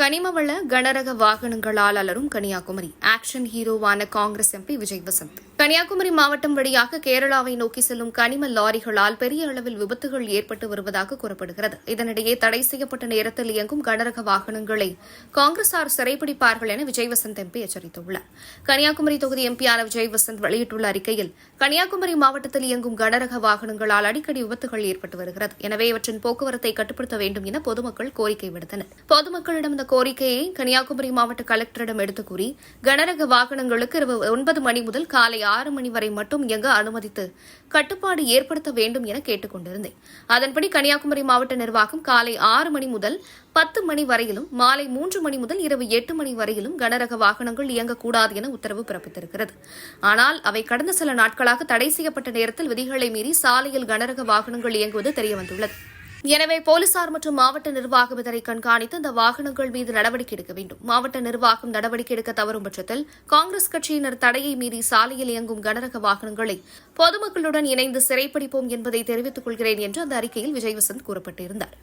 கனிமவள கனரக வாகனங்களால் அலரும் கன்னியாகுமரி. ஆக்ஷன் ஹீரோவான காங்கிரஸ் எம்பி விஜய் வசந்த். கன்னியாகுமரி மாவட்டம் வழியாக கேரளாவை நோக்கி செல்லும் கனிம லாரிகளால் பெரிய அளவில் விபத்துகள் ஏற்பட்டு வருவதாக கூறப்படுகிறது. இதனிடையே தடை செய்யப்பட்ட நேரத்தில் இயங்கும் கனரக வாகனங்களை காங்கிரசார் சிறைப்பிடிப்பார்கள் என விஜய் வசந்த் எம்பி எச்சரித்துள்ளார். கன்னியாகுமரி தொகுதி எம்பியான விஜய் வசந்த் வெளியிட்டுள்ள அறிக்கையில் கன்னியாகுமரி மாவட்டத்தில் இயங்கும் கனரக வாகனங்களால் அடிக்கடி விபத்துகள் ஏற்பட்டு வருகிறது. எனவே இவற்றின் போக்குவரத்தை கட்டுப்படுத்த வேண்டும் என பொதுமக்கள் கோரிக்கை விடுத்தனர். பொதுமக்களிடம் இந்த கோரிக்கையை கன்னியாகுமரி மாவட்ட கலெக்டரிடம் எடுத்துக் கூறி கனரக வாகனங்களுக்கு இரவு ஒன்பது மணி முதல் காலை ஆறு மணி வரை மட்டும் இயங்க அனுமதித்து கட்டுப்பாடு ஏற்படுத்த வேண்டும் என கேட்டுக்கொண்டிருந்தேன். அதன்படி கன்னியாகுமரி மாவட்ட நிர்வாகம் காலை ஆறு மணி முதல் பத்து மணி வரையிலும் மாலை மூன்று மணி முதல் இரவு எட்டு மணி வரையிலும் கனரக வாகனங்கள் இயங்கக்கூடாது என உத்தரவு பிறப்பித்திருக்கிறது. ஆனால் அவை கடந்த சில நாட்களாக தடை செய்யப்பட்ட நேரத்தில் விதிகளை மீறி சாலையில் கனரக வாகனங்கள் இயங்குவது தெரியவந்துள்ளது. எனவே போலீசார் மற்றும் மாவட்ட நிர்வாகம் இதனை கண்காணித்து இந்த வாகனங்கள் மீது நடவடிக்கை எடுக்க வேண்டும். மாவட்ட நிர்வாகம் நடவடிக்கை எடுக்க தவறும் பட்சத்தில் காங்கிரஸ் கட்சியினர் தடையை மீறி சாலையில் இயங்கும் கனரக வாகனங்களை பொதுமக்களுடன் இணைந்து சிறைப்பிடிப்போம் என்பதை தெரிவித்துக் கொள்கிறேன் என்று அந்த அறிக்கையில் விஜயவசந்த் கூறப்பட்டிருந்தார்.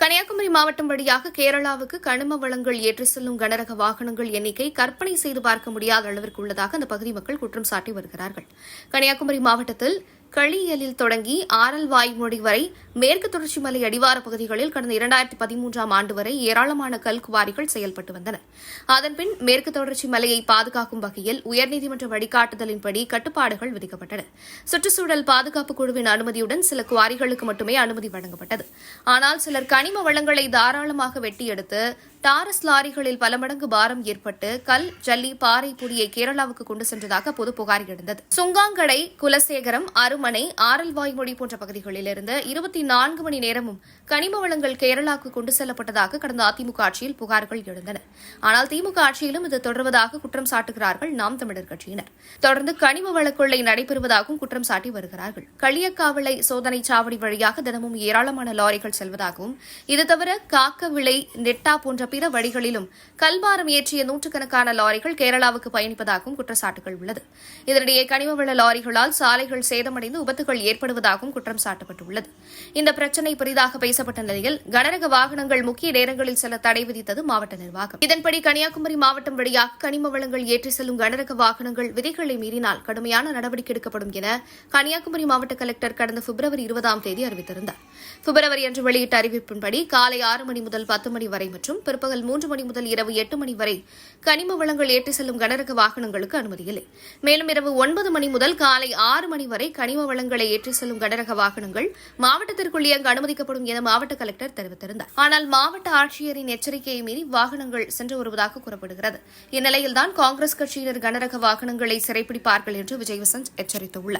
கன்னியாகுமரி மாவட்டம் வழியாக கேரளாவுக்கு கனிம வளங்கள் ஏற்றி செல்லும் கனரக வாகனங்கள் எண்ணிக்கை கற்பனை செய்து பார்க்க முடியாத அளவிற்கு உள்ளதாக அந்த பகுதி மக்கள் குற்றம் சாட்டி வருகிறார்கள். கன்னியாகுமரி மாவட்டத்தில் களியலில் தொடங்கி ஆரல் வாய்மொழி வரை மேற்கு தொடர்ச்சி மலை அடிவார பகுதிகளில் கடந்த இரண்டாயிரத்தி பதிமூன்றாம் ஆண்டு வரை ஏராளமான கல் குவாரிகள் செயல்பட்டு வந்தன. அதன்பின் மேற்கு தொடர்ச்சி மலையை பாதுகாக்கும் வகையில் உயர்நீதிமன்ற வழிகாட்டுதலின்படி கட்டுப்பாடுகள் விதிக்கப்பட்டன. சுற்றுச்சூழல் பாதுகாப்பு குழுவின் அனுமதியுடன் சில குவாரிகளுக்கு மட்டுமே அனுமதி வழங்கப்பட்டது. ஆனால் சிலர் கனிம வளங்களை தாராளமாக வெட்டி எடுத்து டாரஸ் லாரிகளில் பல மடங்கு பாரம் ஏற்பட்டு கல் ஜல்லி பாறை பொடியை கேரளாவுக்கு கொண்டு சென்றதாக பொது புகார் எழுந்தது. சுங்காங்கடை குலசேகரம் அருமனை ஆரல்வாய்மொழி போன்ற பகுதிகளிலிருந்து இருபத்தி நான்கு மணி நேரமும் கனிம வளங்கள் கேரளாவுக்கு கொண்டு செல்லப்பட்டதாக கடந்த அதிமுக ஆட்சியில் புகார்கள் எழுந்தன. ஆனால் திமுக ஆட்சியிலும் இது தொடர்வதாக குற்றம் சாட்டுகிறார்கள் நாம் தமிழர் கட்சியினர். தொடர்ந்து கனிம வளக்கொள்ளை நடைபெறுவதாகவும் குற்றம் சாட்டி வருகிறார்கள். களியக்காவளை சோதனை சாவடி வழியாக தினமும் ஏராளமான லாரிகள் செல்வதாகவும் இது தவிர காக்கவிளை நெட்டா போன்ற பிற வழிகளிலும் கல்பாரம் ஏற்றிய நூற்றுக்கணக்கான லாரிகள் கேரளாவுக்கு பயணிப்பதாகவும் குற்றச்சாட்டுகள் உள்ளது. இதனிடையே கனிமவள லாரிகளால் சாலைகள் சேதமடைந்து விபத்துகள் ஏற்படுவதாகவும் குற்றம் சாட்டப்பட்டுள்ளது. இந்த பிரச்சினை பெரிதாக பேசப்பட்ட நிலையில் கனரக வாகனங்கள் முக்கிய நேரங்களில் செல்ல தடை விதித்தது மாவட்ட நிர்வாகம். இதன்படி கன்னியாகுமரி மாவட்டம் வழியாக கனிம வளங்கள் ஏற்றி செல்லும் கனரக வாகனங்கள் விதிகளை மீறினால் கடுமையான நடவடிக்கை எடுக்கப்படும் என கன்னியாகுமரி மாவட்ட கலெக்டர் கடந்த பிப்ரவரி இருபதாம் தேதி அறிவித்திருந்தார். பிப்ரவரி அன்று வெளியிட்ட அறிவிப்பின்படி காலை ஆறு மணி முதல் பத்து மணி வரை மற்றும் பிற்பகல் மூன்று மணி முதல் இரவு எட்டு மணி வரை கனிம வளங்கள் ஏற்றி செல்லும் கனரக வாகனங்களுக்கு அனுமதி இல்லை. மேலும் இரவு ஒன்பது மணி முதல் காலை ஆறு மணி வரை கனிம வளங்களை ஏற்றி செல்லும் கனரக வாகனங்கள் மாவட்டத்திற்குள் இயங்க அனுமதிக்கப்படும் என மாவட்ட கலெக்டர் தெரிவித்திருந்தார். ஆனால் மாவட்ட ஆட்சியரின் எச்சரிக்கையை மீறி வாகனங்கள் சென்று வருவதாக கூறப்படுகிறது. இந்நிலையில்தான் காங்கிரஸ் கட்சியினர் கனரக வாகனங்களை சிறைப்பிடிப்பார்கள் என்று விஜயவசந்த் எச்சரித்துள்ளார்.